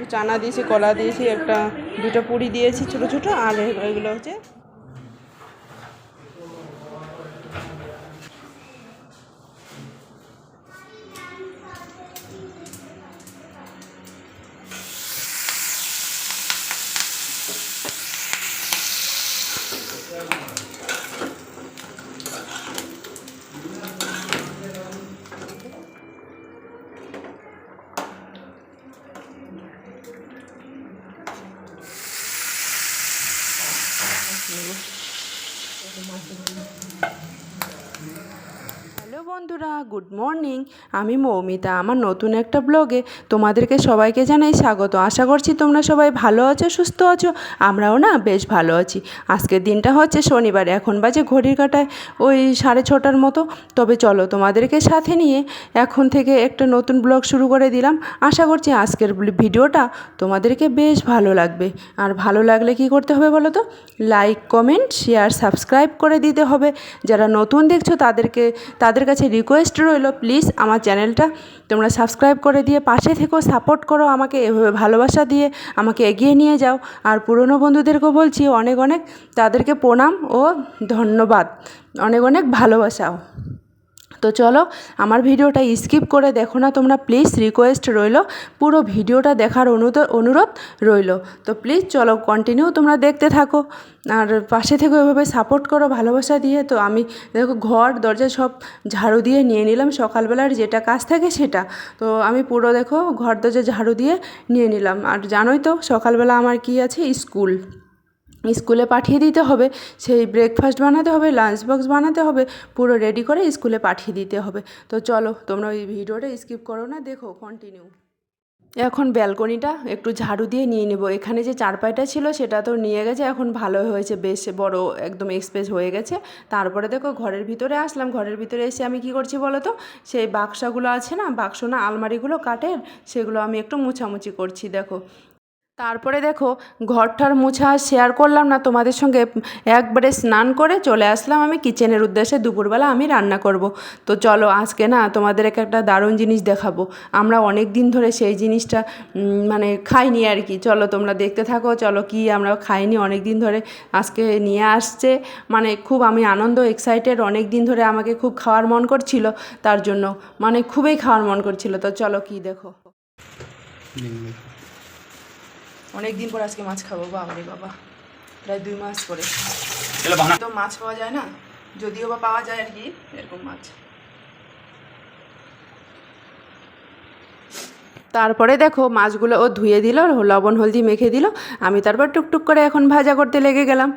একটু চানা দিয়েছি, কলা দিয়েছি, একটা, দুটো পুরি দিয়েছি ছোটো ছোটো, আর এগুলো হচ্ছে হ্যালো বন্ধুরা গুড মর্নিং, আমি মৌমিতা। আমার নতুন একটা ব্লগে তোমাদেরকে সবাইকে জানাই স্বাগত। আশা করছি তোমরা সবাই ভালো আছো, সুস্থ আছো। আমরাও না বেশ ভালো আছি। আজকের দিনটা হচ্ছে শনিবার, এখন বাজে ঘড়ির কাটায় ওই সাড়ে ছটার মতো। তবে চলো তোমাদেরকে সাথে নিয়ে এখন থেকে একটা নতুন ব্লগ শুরু করে দিলাম। আশা করছি আজকের ভিডিওটা তোমাদেরকে বেশ ভালো লাগবে। আর ভালো লাগলে কি করতে হবে বলো তো? লাইক, কমেন্ট, শেয়ার, সাবস্ক্রাইব করে দিতে হবে। যারা নতুন দেখছ তাদেরকে, তাদের কাছে রিকোয়েস্ট রইল প্লিজ আমার চ্যানেলটা তোমরা সাবস্ক্রাইব করে দিয়ে পাশে থেকেও সাপোর্ট করো আমাকে, এভাবে ভালোবাসা দিয়ে আমাকে এগিয়ে নিয়ে যাও। আর পুরনো বন্ধুদেরকেও বলছি অনেক অনেক তাদেরকে প্রণাম ও ধন্যবাদ। অনেক অনেক ভালোবাসাও। তো চলো, আমার ভিডিওটা স্কিপ করে দেখো না, তোমরা প্লিজ রিকোয়েস্ট রইল, পুরো ভিডিওটা দেখার অনুরোধ রইল। তো প্লিজ চলো কন্টিনিউ তোমরা দেখতে থাকো। আর পাশে থেকে ওইভাবে সাপোর্ট করো, ভালোবাসা দিয়ে। তো আমি দেখো ঘর, দরজা সব ঝাড়ু দিয়ে নিয়ে নিলাম, সকালবেলার যেটা কাজ থাকে সেটা। তো আমি পুরো দেখো ঘর, দরজা ঝাড়ু দিয়ে নিয়ে নিলাম। আর জানোই তো সকালবেলা আমার কি আছে? স্কুল। স্কুলে পাঠিয়ে দিতে হবে, সেই ব্রেকফাস্ট বানাতে হবে লাঞ্চ বক্স বানাতে হবে, পুরো রেডি করে স্কুলে পাঠিয়ে দিতে হবে। তো চলো, তোমরা ওই ভিডিওটা স্কিপ করো না, দেখো কন্টিনিউ এখন ব্যালকনিটা একটু ঝাড়ু দিয়ে নিয়ে নেব। এখানে যে চারপাইটা ছিল, সেটা তো নিয়ে গেছে, এখন ভালো হয়েছে, বেশ বড়, একদম এক্সপ্রেস হয়ে গেছে। তারপরে দেখো, ঘরের ভিতরে আসলাম। ঘরের ভিতরে এসে আমি কি করছি বলো তো, সেই বাক্সাগুলো আছে না, বাক্স না, আলমারিগুলো কাঠের, সেগুলো আমি একটু মোছামুছি করছি, দেখো। তারপরে দেখো, ঘরটার মোছা শেয়ার করলাম না, তোমাদের সঙ্গে একবারে স্নান করে চলে আসলাম আমি কিচেনের উদ্দেশ্যে। দুপুরবেলা আমি রান্না করব। তো চলো, আজকে না তোমাদেরকে একটা দারুণ জিনিস দেখাবো। আমরা অনেক দিন ধরে সেই জিনিসটা মানে খাইনি আর কি। চলো, তোমরা দেখতে থাকো, চলো কি আমরা খাইনি। অনেক দিন ধরে আজকে নিয়ে আসছে। মানে খুব আমি আনন্দ এক্সাইটেড অনেক দিন ধরে আমাকে খুব খাওয়ার মন করছিল, তার জন্য মানে খুবই খাওয়ার মন করছিল। তো চলো কি দেখো। অনেক দিন পর আজকে মাছ খাব বাবা রে বাবা। প্রায় দুই মাস পরে। তো মাছ পাওয়া যায় না? যদিও বা পাওয়া যায় আর কি এরকম মাছ। তারপরে দেখো মাছগুলো ও ধুয়ে দিল লবণ হলদি মেখে দিল। আমি তারপর টুকটুক করে এখন ভাজা করতে লেগে গেলাম।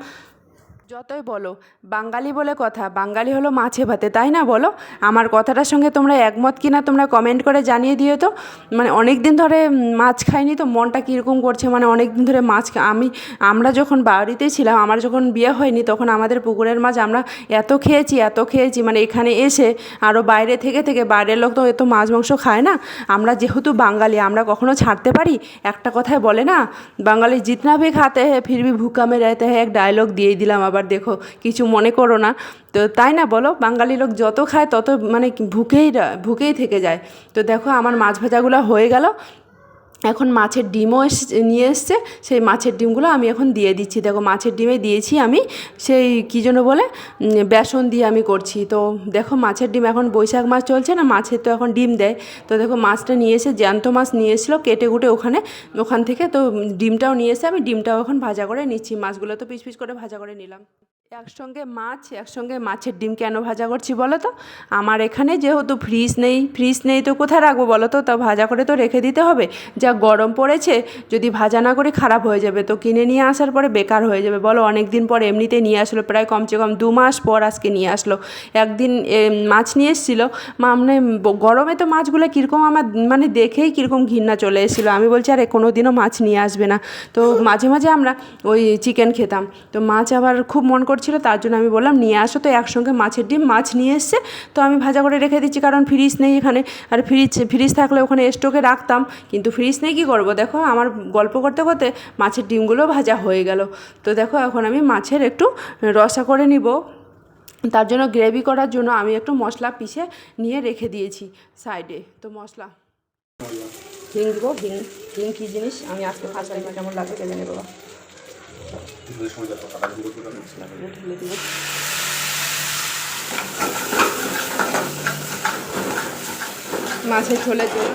যতই বলো, বাঙালি বলে কথা, বাঙালি হলো মাছে ভাতে, তাই না বলো? আমার কথাটার সঙ্গে তোমরা একমত কিনা তোমরা কমেন্ট করে জানিয়ে দিও তো। মানে অনেক দিন ধরে মাছ খাইনি তো, মনটা কীরকম করছে মানে অনেক দিন ধরে মাছ আমি, আমরা যখন বাড়িতে ছিলাম, আমার যখন বিয়ে হয়নি, তখন আমাদের পুকুরের মাছ আমরা এত খেয়েছি এত খেয়েছি মানে এখানে এসে আরও বাইরে থেকে থেকে বাইরের লোক তো এত মাছ, মাংস খায় না। আমরা যেহেতু বাঙালি, আমরা কখনো ছাড়তে পারি? একটা কথায় বলে না, বাঙালি জিতনা ভি খাতে হ্যাঁ ফির ভি ভুকা হ্যাঁ এক ডায়লগ দিয়ে দিলাম আবার দেখো, কিছু মনে করো না। তো তাই না বলো, বাঙালি লোক যত খায় তত মানে ভুকেই ভুকেই থেকে যায়। তো দেখো, আমার মাছ ভাজাগুলো হয়ে গেল। এখন মাছের ডিমও নিয়ে এসছে, সেই মাছের ডিমগুলো আমি এখন দিয়ে দিচ্ছি। দেখো, মাছের ডিমে দিয়েছি আমি, সেই কী জন্য বলে বেসন দিয়ে আমি করছি। তো দেখো, মাছের ডিম এখন বৈশাখ মাছ চলছে না, মাছের তো এখন ডিম দেয়। তো দেখো, মাছটা নিয়ে এসে, জ্যান্ত মাছ নিয়ে এসেছিল, কেটে কুটে ওখানে, ওখান থেকে তো ডিমটাও নিয়ে এসে আমি ডিমটাও এখন ভাজা করে নিচ্ছি। মাছগুলো তো পিস পিস করে ভাজা করে নিলাম। একসঙ্গে মাছ, একসঙ্গে মাছের ডিম কেন ভাজা করছি বলো তো? আমার এখানে যেহেতু ফ্রিজ নেই ফ্রিজ নেই তো কোথায় রাখব বলো তো? তা ভাজা করে তো রেখে দিতে হবে। যা গরম পড়েছে, যদি ভাজা না করে খারাপ হয়ে যাবে, তো কিনে নিয়ে আসার পরে বেকার হয়ে যাবে। বলো অনেক দিন পর এমনিতে নিয়ে আসলো, প্রায় কমসে কম দু মাস পর আজকে নিয়ে আসলো। একদিন মাছ নিয়ে এসেছিল। মানে গরমে তো মাছগুলো কীরকম আমার মানে দেখেই কীরকম ঘৃণা চলে এসেছিল। আমি বলছি, আরে কোনো দিনও মাছ নিয়ে আসবে না। তো মাঝে মাঝে আমরা ওই চিকেন খেতাম। তো মাছ আবার খুব মন করছিল তার জন্য আমি বললাম, নিয়ে আসো। তো একসঙ্গে মাছের ডিম, মাছ নিয়ে এসছে। তো আমি ভাজা করে রেখে দিচ্ছি, কারণ ফ্রিজ নেই এখানে। আর ফ্রিজ ফ্রিজ থাকলে ওখানে স্টোকে রাখতাম, কিন্তু ফ্রিজ নেই কী করব? দেখো, আমার গল্প করতে করতে মাছের ডিমগুলো ভাজা হয়ে গেল। তো দেখো, এখন আমি মাছের একটু রসা করে নিব। তার জন্য গ্রেভি করার জন্য আমি একটু মশলা পিষে নিয়ে রেখে দিয়েছি সাইডে। তো মশলা। হিং দিব, হিং হিং কী জিনিস? আমি আজকে টাইম কেমন লাগবে কে জানে বাবা। মশলাগুলো মাছের ঝোলের জন্য।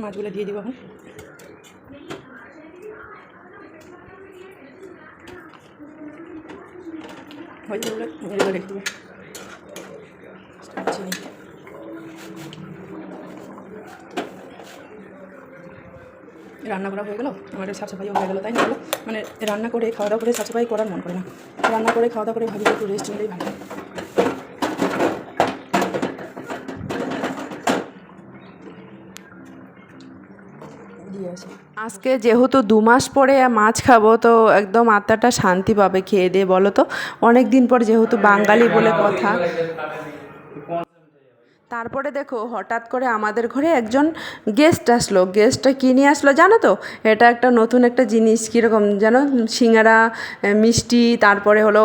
মাছগুলো দিয়ে দিব এখন। ওগুলো এগুলো রেখে চিনি রান্না করা হয়ে গেল। আমার সাফ সাফাইও হয়ে গেলো, তাই না? মানে রান্না করে খাওয়া দাওয়া করে সাফ সাফাই করার মন করে না। রান্না করে খাওয়া দাওয়া করে, ভাবি একটু রেস্ট নিলেই ভালো। আজকে যেহেতু দু মাস পরে মাছ খাব, তো একদম আত্মাটা শান্তি পাবে খেয়ে দিয়ে, বলো তো? অনেক দিন পর যেহেতু বাঙালি বলে কথা। তারপরে দেখো হঠাৎ করে আমাদের ঘরে একজন গেস্ট আসলো। গেস্টটা কী নিয়ে আসলো জানো তো? এটা একটা নতুন একটা জিনিস, কীরকম জানো সিঙ্গারা মিষ্টি, তারপরে হলো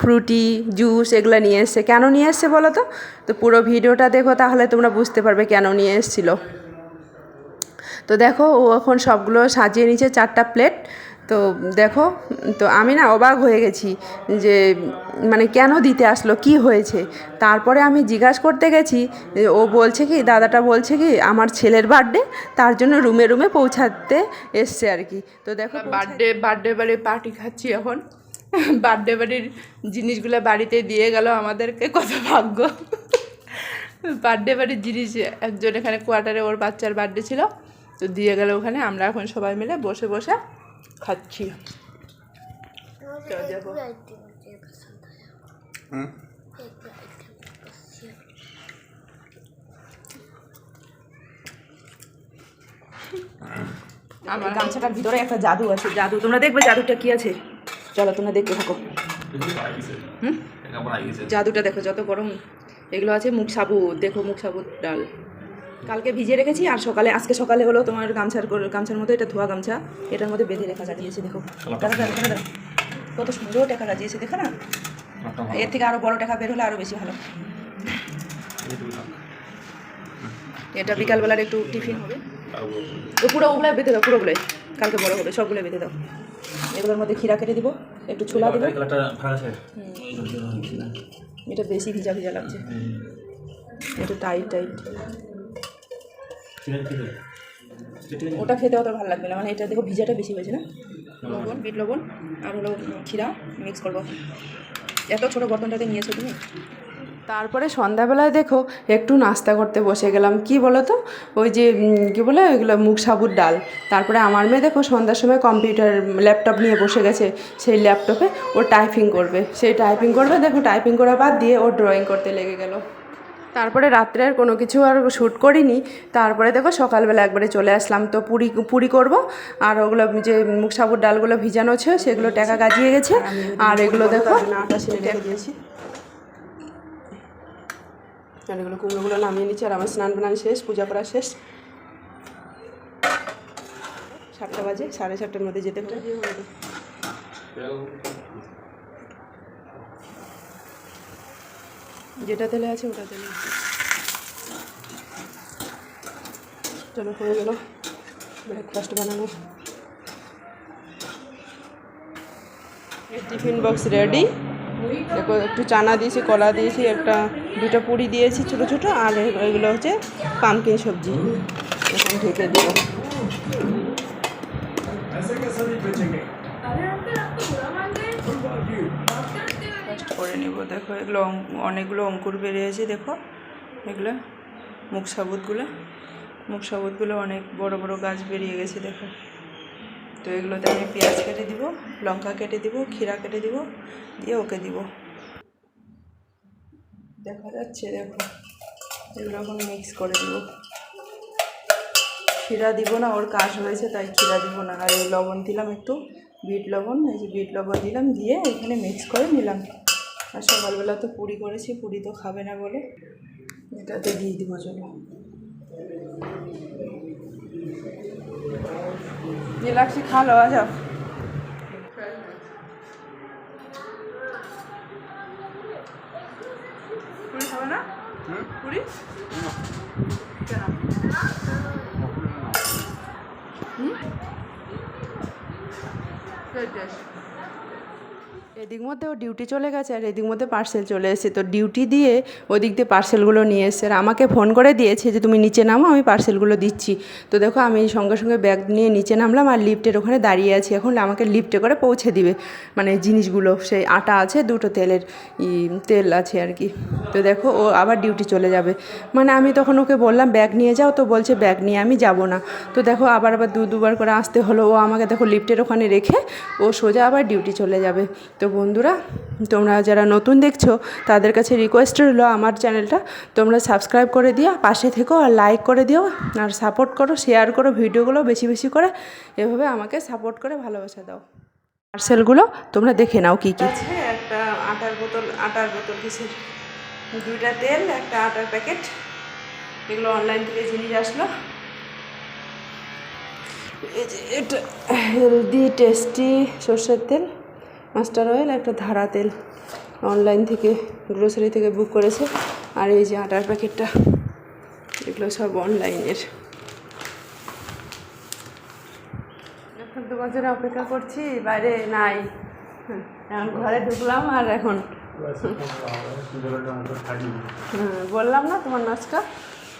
ফ্রুটি, জুস এগুলো নিয়ে এসছে। কেন নিয়ে এসছে বলো তো? তো পুরো ভিডিওটা দেখো তাহলে তোমরা বুঝতে পারবে কেন নিয়ে এসেছিল। তো দেখো ও এখন সবগুলো সাজিয়ে নিচ্ছে চারটা প্লেট তো দেখো, তো আমি না অবাক হয়ে গেছি যে মানে কেন দিতে আসলো, কি হয়েছে? তারপরে আমি জিজ্ঞাসা করতে গেছি ও বলছে কি, দাদাটা বলছে কি, আমার ছেলের বার্থডে, তার জন্য রুমে রুমে পৌঁছাতে এসছে আর কি। তো দেখো বার্থডে বার্থডে বাড়ির পার্টি খাচ্ছি এখন। বার্থডে বাড়ির জিনিসগুলো বাড়িতে দিয়ে গেল আমাদেরকে, কত ভাগ্য। বার্থডে বাড়ির জিনিস, একজন এখানে কোয়ার্টারে ওর বাচ্চার বার্থডে ছিল, তো দিয়ে গেল ওখানে, আমরা এখন সবাই মিলে বসে বসে খাচ্ছি। আমার গামছাটার ভিতরে একটা জাদু আছে। জাদু তোমরা দেখবে জাদুটা কি আছে? চলো তোমরা দেখতে থাকো। হুম? জাদুটা দেখো যত গরম। এগুলো আছে মুখ সাবুত দেখো মুখ সাবুত ডাল। কালকে ভিজিয়ে রেখেছি আর সকালে আজকে সকালে হলো তোমার গামছার গামছার মতো এটা ধোয়া গামছা। এটার মধ্যে বেঁধে রেখা সাজিয়েছে দেখো। কত সুন্দর টাকা সাজিয়েছে দেখো না? এর থেকে আরও বড় টাকা বের হলে আরও বেশি ভালো। এটা বিকালবেলার একটু টিফিন হবে। পুরো ওগুলো বেঁধে দাও পুরোগুলোই। কালকে বড় হবে সবগুলো বেঁধে দাও। এগুলোর মধ্যে খিরা কেটে দিব একটু ছোলা দিব। এটা বেশি ভিজা ভিজা লাগছে। একটু টাইট টাইট। ওটা খেতে অত ভালো লাগবে না। মানে এটা দেখো ভিজাটা বেশি হয়েছে না? লবণ বিট লবণ আর হলো ক্ষীরা মিক্স করব। এত ছোটো বর্তনটাতে নিয়েছো তুমি? তারপরে সন্ধ্যাবেলায় দেখো একটু নাস্তা করতে বসে গেলাম। কি বলো তো ওই যে কি বলে ওইগুলো মুখ সাবুর ডাল। তারপরে আমার মেয়ে দেখো সন্ধ্যার সময় কম্পিউটার ল্যাপটপ নিয়ে বসে গেছে সেই ল্যাপটপে। ও টাইপিং করবে। সেই টাইপিং করবে দেখো টাইপিং করা বাদ দিয়ে ও ড্রয়িং করতে লেগে গেল। তারপরে রাত্রে আর কোনো কিছু আর শ্যুট করিনি। তারপরে দেখো সকালবেলা একবারে চলে আসলাম। তো পুরি পুরি করব। আর ওগুলো যে মুখ সাবুর ডালগুলো ভিজানো ছিল সেগুলো টাকা গাজিয়ে গেছে। আর এগুলো দেখো। আটা দিয়েছি। আর এগুলো কুমড়োগুলো নামিয়ে নিচ্ছি আর আমার স্নান বানান শেষ পূজা করা শেষ। সাতটা বাজে সাড়ে সাতটার মধ্যে যেতে হবে। যেটা তেলে আছে ওটা তেলে চলো, হয়ে গেল ব্রেকফাস্ট বানানো। টিফিন বক্স রেডি দেখো, একটু চানা দিয়েছি, কলা দিয়েছি, একটা, দুটো পুরি দিয়েছি, ছোটো ছোটো, আর এগুলো হচ্ছে পামকিন সবজি। এখন ঢেকে দেবো। করে নেব। দেখো, এগুলো অনেকগুলো অঙ্কুর বেরিয়েছে, দেখো। এগুলো মুখ সাবুতগুলো। মুখ সাবুতগুলো অনেক বড় বড় গাছ বেরিয়ে গেছে, দেখো। তো এগুলোতে আমি পেঁয়াজ কেটে দিব, লঙ্কা কেটে দিব, ক্ষীরা কেটে দিব, দিয়ে ওকে দিব। দেখা যাচ্ছে, দেখো। এগুলো এখন মিক্স করে দিব। ক্ষীরা দিব না, ওর কাজ হয়েছে, তাই ক্ষীরা দিব না। আর লবণ দিলাম একটু, বিট লবণ, এই যে বিট লবণ দিলাম, দিয়ে এখানে মিক্স করে নিলাম। আর সকালবেলা তো পুরি করেছি পুরি তো খাবে না বলে। এটাতে দিয়ে দিব চলো যে লাগছে খা লো যাও। পুরি খাবে না? পুরি? কেন হুম? এদিক মধ্যে ও ডিউটি চলে গেছে আর এদিক মধ্যে পার্সেল চলে এসেছে। তো ডিউটি দিয়ে ওদিক দিয়ে পার্সেলগুলো নিয়ে এসছে আর আমাকে ফোন করে দিয়েছে যে, তুমি নিচে নামো, আমি পার্সেলগুলো দিচ্ছি। তো দেখো আমি সঙ্গে সঙ্গে ব্যাগ নিয়ে নিচে নামলাম আর লিফটের ওখানে দাঁড়িয়ে আছি। এখন আমাকে লিফটে করে পৌঁছে দিবে। মানে জিনিসগুলো, সেই আটা আছে, দুটো তেলের তেল আছে আর কি। তো দেখো ও আবার ডিউটি চলে যাবে। মানে আমি তখন ওকে বললাম ব্যাগ নিয়ে যাও। তো বলছে ব্যাগ নিয়ে আমি যাব না। তো দেখো আবার আবার দু দুবার করে আসতে হলো। ও আমাকে দেখো লিফটের ওখানে রেখে ও সোজা আবার ডিউটি চলে যাবে। তো বন্ধুরা, তোমরা যারা নতুন দেখছ, তাদের কাছে রিকোয়েস্ট রইল আমার চ্যানেলটা তোমরা সাবস্ক্রাইব করে দিও, পাশে থেকো আর লাইক করে দিও, আর সাপোর্ট করো শেয়ার করো ভিডিওগুলো বেশি বেশি করে। এভাবে আমাকে সাপোর্ট করে, ভালোবাসা দাও। পার্সেলগুলো তোমরা দেখে নাও কী কী। আছে, একটা আটার বোতল আটার বোতল কিসের? দুইটা তেল, একটা আটার প্যাকেট এগুলো অনলাইন থেকে জিনিস আসলো। এই যে এটা হেলদি টেস্টি সর্ষের তেল। মাস্টার অয়েল, একটা ধারা তেল অনলাইন থেকে, গ্রোসারি থেকে বুক করেছে। আর এই যে আটার প্যাকেটটা, এগুলো সব অনলাইনের। দু বছর অপেক্ষা করছি, বাইরে নাই। এখন ঘরে ঢুকলাম আর এখন। বললাম না তোমার নাচটা?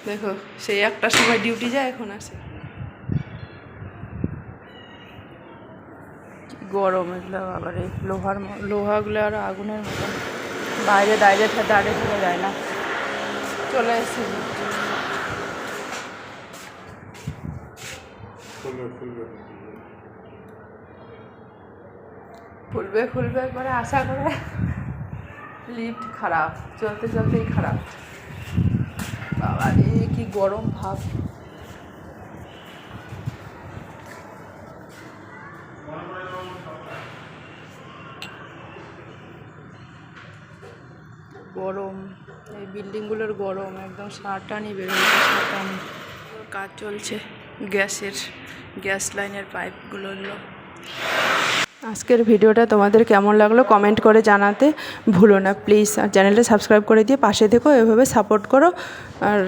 দেখো, সেই একটা সময় ডিউটি যায়, এখন আসে। গরম এগুলো আবার এই লোহার লোহাগুলো আর আগুনের মতন। বাইরে দাঁড়িয়ে দাঁড়িয়ে থাকা যায় না। চলে এসেছি। খুলবে খুলবে। করে আশা করে। লিফট খারাপ চলতে চলতেই খারাপ। বাবা রে কি গরম ভাব। গরম, এই বিল্ডিংগুলোর গরম, একদম সারটানি বেরোচ্ছে সারটানি কাজ চলছে গ্যাসের, গ্যাস লাইনের পাইপগুলো আজকের ভিডিওটা তোমাদের কেমন লাগল কমেন্ট করে জানাতে ভুলো না। প্লিজ আর চ্যানেলটা সাবস্ক্রাইব করে দিয়ে পাশে থেকো, এভাবে সাপোর্ট করো। আর